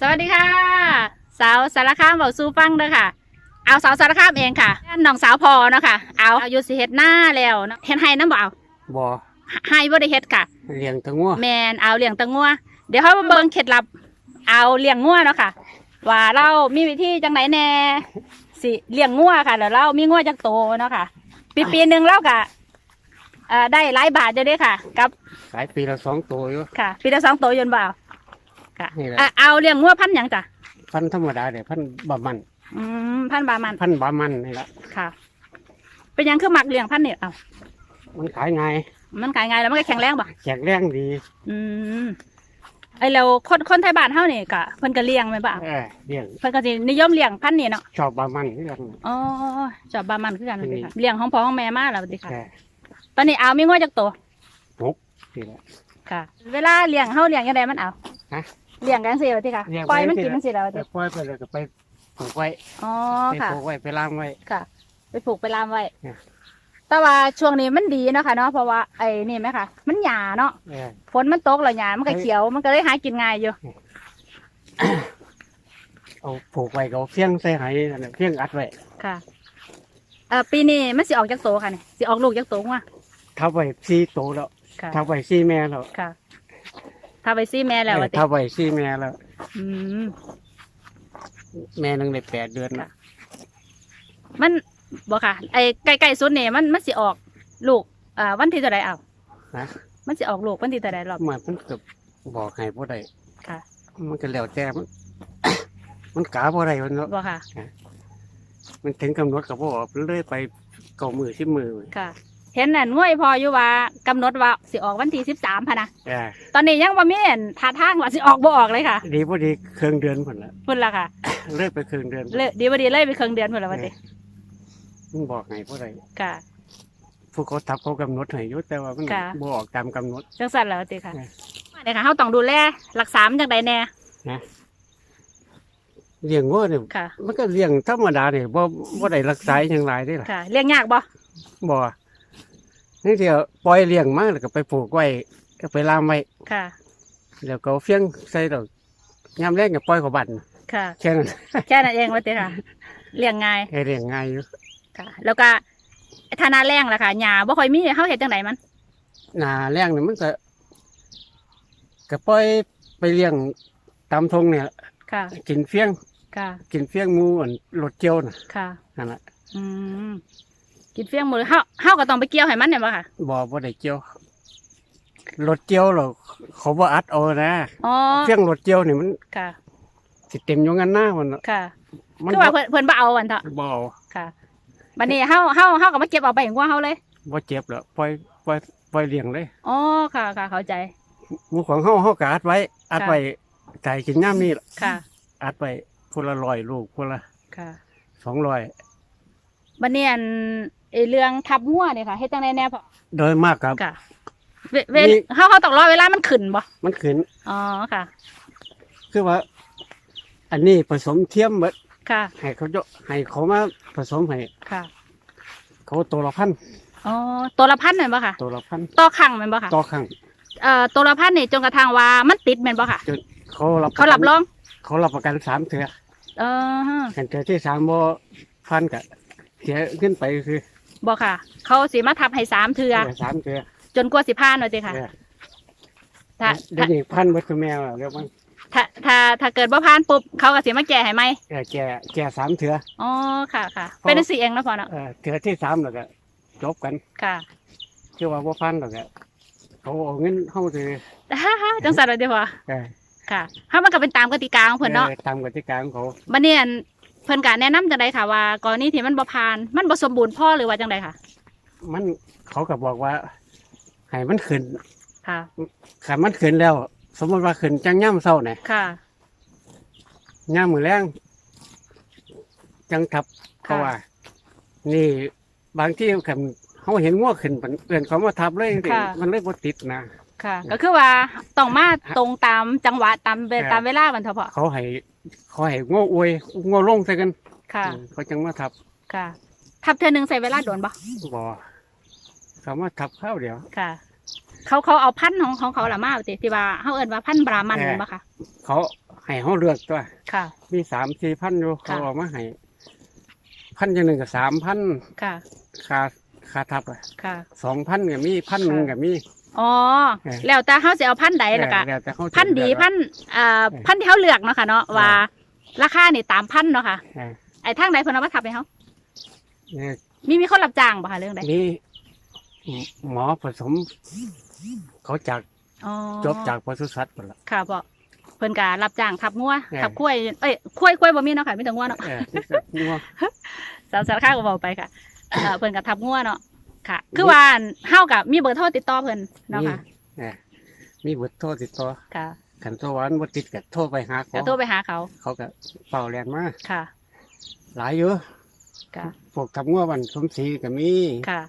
สวัสดีค่ะ สาวสารคามเบาสู้ฟังเด้อค่ะ เอาสาวสารคามเองค่ะน้องสาวพอเนาะค่ะ เอาอายุสิเฮ็ดหน้าแล้วเนาะเฮ็ดให้น้ำบ่เอาบ่ให้บ่ได้เฮ็ดค่ะเลี้ยงแตะงัวแมนเอาเลี้ยงแตะงัวเดี๋ยวเขามาเบิ่งเคล็ดลับ เอาเลี้ยงงัวเนาะค่ะ ว่าเรามีวิธีจังไหนแน่สิเลี้ยงงัวค่ะแล้วเรามีงัวจักโตเนาะค่ะปีปีหนึ่งเราก็เอ่อได้หลายบาทอยู่เด้อค่ะ กับขายปีละสองตัวอยู่ค่ะ ปีละสองโตอยนบ่เอาค่ะนี่แหละ อะเอาเลี้ยงงัวพันธุ์หยังจ้ะพันธุ์ธรรมดาเดี๋ยวพันธุ์บามันอืมพันธุ์บามันพันธุ์บามันนี่แหละค่ะ เป็นหยังคือมักเลี้ยงพันธุ์เนี่ยเอามันขายง่ายมันขายง่ายแล้วมันก็แข็งแรงบ่แจกแรงดีอืมไอเราคนคนไทยบ้านเฮานี่ก็เพิ่นก็เลี้ยงแม่นบ่เออเลี้ยงเพิ่นก็สินิยมเลี้ยงพันธุ์นี่เนาะ ชอบบามันนี่กันอ๋อจอบบามันคือกันอืมเลยค่ะเลี้ยงของพ่อของแม่มาแล้วสวัสดีค่ะแต่ตอนนี้เอามีงัวจักตัว นี่แหละ ค่ะ เวลาเลี้ยงเฮาเลี้ยงยังไงมันเอาฮะ เลี้ยงกันสิสวัสดีค่ะเลี้ยงปล่อยมันไว้กินจังซี่แล้วสวัสแต่ดีปล่อยไปแล้วก็ไปผูกไว้อ๋อไปค่ะ ผูกไว้ไปล่ามไว้ ค่ะ ไปผูกไปลามไว้ เนี่ย แต่ว่าช่วงนี้มันดีเนาะค่ะเนาะเพราะว่าไอ้นี่ไหมคะมันหยาเนาะเออ ฝนมันตกแล้วหยามันก็เขียวมันก็เลยหากินง่ายอยู่เอาผูกไว้ก็เอาเฟี้ยงใส่ไหนั่นน่ะเฟี้ยงอัดไว้ค่ะเอ่อปีนี้มันสิออกจากโตค่ะเนี่ยสิออกลูกจากโตว่ะทับไว้สี่ตัวแล้วค่ะทับไว้สี่แม่แล้วค่ะ ถ้าไปซี่แม่แล้วเออว่าติทับไว้สี่แม่แล้ว อืมแม่หนึงได้แปดเดือนละมันบอกค่ะ ไอ้ไก่ไก่สุดเนี่ยมันมันสิออกลูกอ่าวันที่เท่าไรเอานะมันสิออกลูกวันที่เท่าไรรอบ มันมันก็บอกให้บ่ได้ค่ะ มันก็แล้วแต่มัน มันกาบ่ได้มันเนาะบอกค่ะ มันถึงกำหนดกับบ่ออกเลยไปเก่ามือสิบมือค่ะ เห็นนั่นง่วยพออยู่ว่ากำหนดว่าสิออกวันที่สิบสามพะนะอ่าตอนนี้ยังว่ามีอันท่าทางว่าสิออกบ่ออกเลยค่ะดีพอดีเครื่องเดือนผลละพุ่นละค่ะเลยไปเครื่องเดือนเลยดีบ่ดีเลยไปเครื่องเดือนพุ่นละวันนี้มันบอกไงบ่ได้ค่ะผู้เขาทับเขากำหนดให้อยู่แต่ว่ามันค่ะ บ่ออกตามกำหนด จังสันแล้วติค่ะเนี่ยเนี่ยค่ะเฮาต้องดูแลรักษามันจังใดแน่เลี้ยงวัวเนี่ยค่ะ มันก็เลี้ยงธรรมดาเนี่ยบ่บ่ได้รักษาอย่างไรได้ล่ะค่ะเลี้ยงยากบ่บ่ นี่เดียวปล่อยเลี้ยงมาแล้วก็ไปผูกไว้ก็ไปล่ามไว้ค่ะ แล้วก็เอาเฟี้ยงใส่ดอกยามแรกก็ปล่อยเขาบันค่ะแค่นั้นแค่นั้นเองว่าติค่ะเลี้ยงง่ายให้เลี้ยงง่ายอยู่ค่ะ แล้วก็ธานาแรงล่ะค่ะหญ้าบ่ค่อยมีเฮาเฮ็ดจังไดมันหน้าแรงเนี่ยมันก็ก็ปล่อยไปเลี้ยงตามทงเนี่ยค่ะ กินเฟี้ยงค่ะ กินเฟี้ยงหมูอันรถเจียวน่ะค่ะนั่นแหละอืม กินเฟี้ยงมือเฮาเฮาก็ต้องไปเกี่ยวให้มันเนี่ยบ่ค่ะบ่บ่ได้เจียวรถเจียวหรอกเขาบ่อัดเอานะอ๋อเฟี้ยงรถเจียวนี่มันค่ะ สิเต็มอยู่งั้นหน้ามันน่ะค่ะมันคือว่าเพิ่นเพิ่นบ่เอาวันเถอะบ่เอาค่ะบัดนี้เฮาเฮาเฮาก็มาเก็บเอาไปของว่าเฮาเลยบ่เจ็บหรอกปล่อยปล่อยปล่อยเลี้ยงเลยอ๋อค่ะค่ะเข้าใจหมูของเฮาเฮาก็อัดไว้ อัดค่ะไว้ใส่กินย่ามนี่ล่ะค่ะ อัดไว้คนละร้อยลูกคนละค่ะสองร้อยบัดนี้อัน ไอ้เรื่องทับงัวเนี่ยค่ะเฮ็ดจังไดแน่พอโดยมากครับ ค่ะ เวเวนี่เฮาเฮาต้องรอเวลามันขึ้นบ่มันขึ้นอ๋อค่ะ คือว่า อันนี้ผสมเทียมเบิดค่ะให้เขาจะให้เขามาผสมให้ค่ะเขาตัวละพันอ๋อตัวละพันแม่นบ่ค่ะ ตัวละพันต่อครั้งแม่นบ่ค่ะต่อครั้งเอ่อตัวละพันนี่จนกระทั่งว่ามันติดแม่นบ่ค่ะ เขารับเขารับรอง เขารับประกันสามเถื่อเออฮะกันเถื่อที่สามบ่พันกะเสียขึ้นไปคือ บ่ค่ะ เขาสิมาทับให้สามเทื่อเออสามเถื่อจนกว่าสิผ่านว่าติค่ะ เออถ้าเดี๋ยถ้าวนี้พันเบิดคือแมวแล้วเรียกว่าถ้าถ้าถ้าเกิดบ่ผ่านปุ๊บเขาก็สิมาแก้ให้ใหม่เออแก่แก่สามเถื่ออ๋อค่ะค่ะ เพราะ เป็นจังซี่เองเนาะพ่อเนาะเออเถื่อที่สามแล้วก็จบกันค่ะคือว่าบ่พันแล้วก็เขาเอาเงินเฮาสิจังสันเลยดีพอเออค่ะถ้ามันก็เป็นตามกติกาของเพิ่นเนาะ ออตามกติกาของเขา บัดนี้อัน เพิ่นก็แนะนำจังไดค่ะว่ากรณีที่มันบ่ผ่าน มันบ่สมบูรณ์พอหรือว่าจังไดค่ะ มันเขาก็บอกว่าให้มันขึ้นค่ะขันมันขึ้นแล้ว สมมติว่าขึ้นจังย่ำเศร้าเนี่ยค่ะ ย่ำมือแรงจังทับเขาว่า นี่บางที่ขันเขาเห็นง้วขึ้นมันเอื่นเขามาทับเลยจังซี้ค่ะ มันเลยบ่ติดนะค่ะ ก็คือว่าต้องมาตรงตามจังหวะตามเวค่ะตามเวลามันเถอะพอเขาให้เขาให้ง้วอวยง้วลงใส่กันค่ะอืมเขาจังมาทับค่ะ ทับเทื่อหนึงใส่เวลาโดนบ่บ่เขามาทับข้าวเดียว ค่ะ เขาเขาเอาพันธุ์ของของเขาละมาเอาติที่ว่าเฮาเอิ้นว่าพันธุ์บรามันเออบ่ค่ะ เขาให้เขาเลือกตัว ค่ะ มีสามสี่พันอยู่ค่ะเขาเอามาให้พันอย่างหนึ่งกับสามพันค่ะค่าค่าทับอะค่ะ สองพันก็มีพันหนึ่งก็มี อ๋อเออแล้วแต่เฮาสิเอาพันธุ์ใดล่ะกะเออแล้วแต่เขาจะพันธุ์ดีเลือกพันธุ์อ่าเออพันธุ์ที่เฮาเลือกเนาะค่ะเนาะว่า ราคานี่ตามพันธุ์เนาะค่ะเออไอ้ทางใดเพิ่นเอามาทับให้เฮาเนี่ยมีมีคนรับจ้างบ่คะเรื่องใดมีหมอผสม เขาจากอ๋อจบจากปศุสัตว์หมดละ ค่ะพ่อเพิ่นก็รับจ้างทับงัวเออ ทับข้วยเอ้ยข้วยข้วยบ่มีเนาะค่ะมีแต่งัวเนาะเออที่จะงัวสาวสารคามก็บอกไปค่ะเอ่อเพิ่นก็ทับงัวเนาะ ค่ะ คือว่าเฮากับมีเบอร์โทรติดต่อเพิ่นเนาะค่ะเออมีบทโทษติดต่อค่ะขันโทรหวานบติดกับโทรไปหาเขาก็โทรไปหาเขา เขาก็เป่าแรงมาค่ะ หลายอยู่ค่ะพวกทำงัวบ้านสมศรีก็มีค่ะ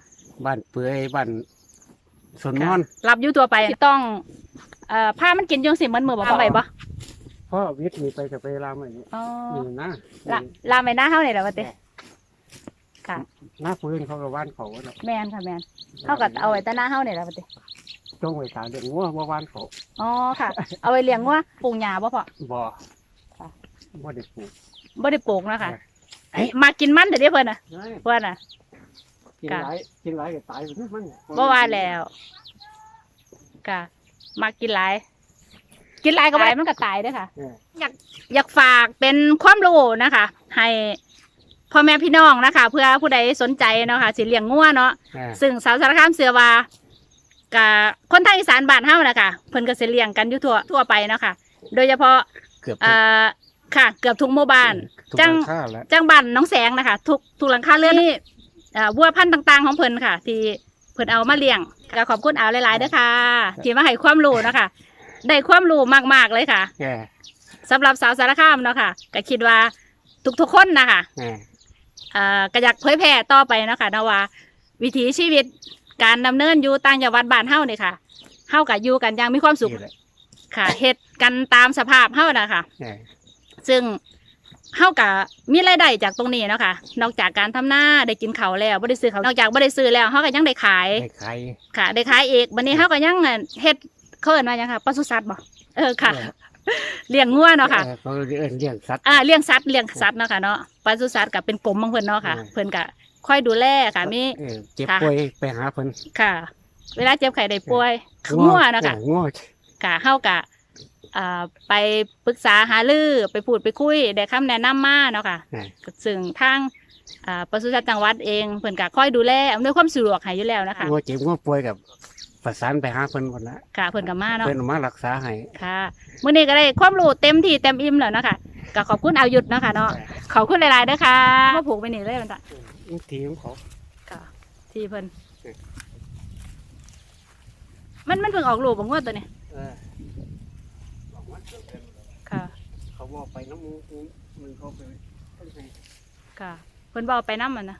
บ้านเปื่อยบ้านสวนนค่ะอน รับอยู่ตัวไปต้องเอ่อผ้ามันกินจังสิมันมือบ่พอไปบ่เพราะวิทย์มีไปกับไปรามอันนี้อ๋อนี่นะละลามไปหน้าเฮานี่แหละว่าติ ค่ะ หน้าปืนเขาก็ว่านเขาเนาะแม่นค่ะแม่นเฮาก็เอาไว้แต่หน้าเฮานี่แหละว่าติจงไว้ตาเด็กงัวว่าว่านเขาอ๋อค่ะ เอาไว้เลี้ยงงัวปลูกหญ้าบ่พอบ่ค่ะ บ่ได้ปลูก บ่ได้ปลูกนะคะเอ้ยมากินมันเด้อเด้เพิ่นน่ะเพิ่นน่ะ กินหลายกินหลายก็ตายไปทุกมันบ่ว่าแล้วค่ะมากินหลาย กินหลายก็บ่ได้มันก็ตายเด้อค่ะ เอออยากอยากฝากเป็นความรู้นะคะ ให้ พ่อแม่พี่น้องนะคะ เพื่อผู้ใดสนใจเนาะค่ะสิเลี้ยงงัวเนาะเออซึ่งสาวสารคามเสือว่ากับคนทางอีสานบ้านเฮานะคะเพิ่นก็สิเลี้ยงกันอยู่ทั่วทั่วไปเนาะค่ะ โดยเฉพาะเกือบทุเอ่กอค่ะ เกือบทุกหมู่บ้าน ทุกจัง หลัค่าแล้วจังบ้านน้องแสงนะคะทุกทุกหลังคาเรือนนี่เอ่อวัวพันธุ์ต่าง ๆ ของเพิ่นค่ะ ที่เพิ่นเอามาเลี้ยงก็ขอบคุณเอาหลายๆเด้อค่ะที่มาให้ความรู้เนาะค่ะได้ความรู้มากๆเลยค่ะแก่สำหรับสาวสารคามเนาะค่ะก็คิดว่าทุกๆคนนะคะ แก่เอ่อก็อยากเผยแพร่ต่อไปเนาะคะเนาะว่า วิถีชีวิตการดำเนินอยู่ต่างจังหวัดบ้านเฮานี่ค่ะเฮากับอยู่กันอย่างมีความสุขนี่แหละค่ะเฮ็ดกันตามสภาพเฮานะคะแก่ซึ่งเฮากับมีรายได้จากตรงนี้เนาะค่ะ นอกจากการทำหน้าได้กินเขาวแล้วบ่ได้ซื้อเขาวนอกจากบ่ได้ซื้อแล้วเฮาก็ยังได้ขายได้ไข่ค่ะ ได้ขายเองบัดนี้เฮาก็ยังเฮ็ดเขาเอิ้นว่าหยังค่ะปศุสัตว์บ่เออค่ะ เลี้ยงงัวเนาะค่ะออเขาเรียกเลี้ยงสัตว์ อ่าเลี้ยงสัตว์เลี้ยงสัตว์เนาะค่ะเนาะปศุสัตว์ก็เป็นกรมของเพิ่นเนาะค่ะอืมเพิ่นก็ค่อยดูแลค่ะมี เออเจ็บค่ะ ป่วยไปหาเพิ่นค่ะ เวลาเจ็บไข้ได้ป่วยคืองัวเนาะค่ะ อองัวค่ะเฮากะอ่าไปปรึกษาหารือไปพูดไปคุยได้คำแนะนำมาเนาะค่ะเออซึ่งทางอ่าปศุสัตว์จังหวัดเองเพิ่นก็คอยดูแลอำนวยความสะดวกให้อยู่แล้วนะคะ งัวเจ็บงัวป่วยกับ ประสานไปหาเพิ่นหมดละค่ะเพิ่นก็มาเนาะเพิ่นเอามารักษาให้ค่ะมื้อนี้ก็ได้ความรู้เต็มที่เต็มอิ่มแล้วเนาะคะก็ขอบคุณเอาหยุดเนาะค่ะเนาะขอบคุณหลายๆเด้อค่ะมาผูกไปนี่เลยมันจ้ะอืมทีของเขาค่ะที่เพิ่นมันมันเพิ่งออกลูกบ่งวดตัวนี้เออบอกว่าเพิ่นเป็นค่ะ เขาบอกไปน้ำมูกมันเขาไปเพิ่นให้ค่ะเพิ่นบอกไปน้ำมันนะ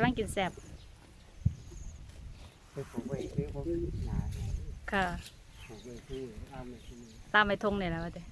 ำลังกินแซ่บไปปลูกไว้คือผมหนาค่ะ ปลูกไว้ที่อ้ามไว้ที่นี่ ตามไปทงเนี่ยนะว่าแต่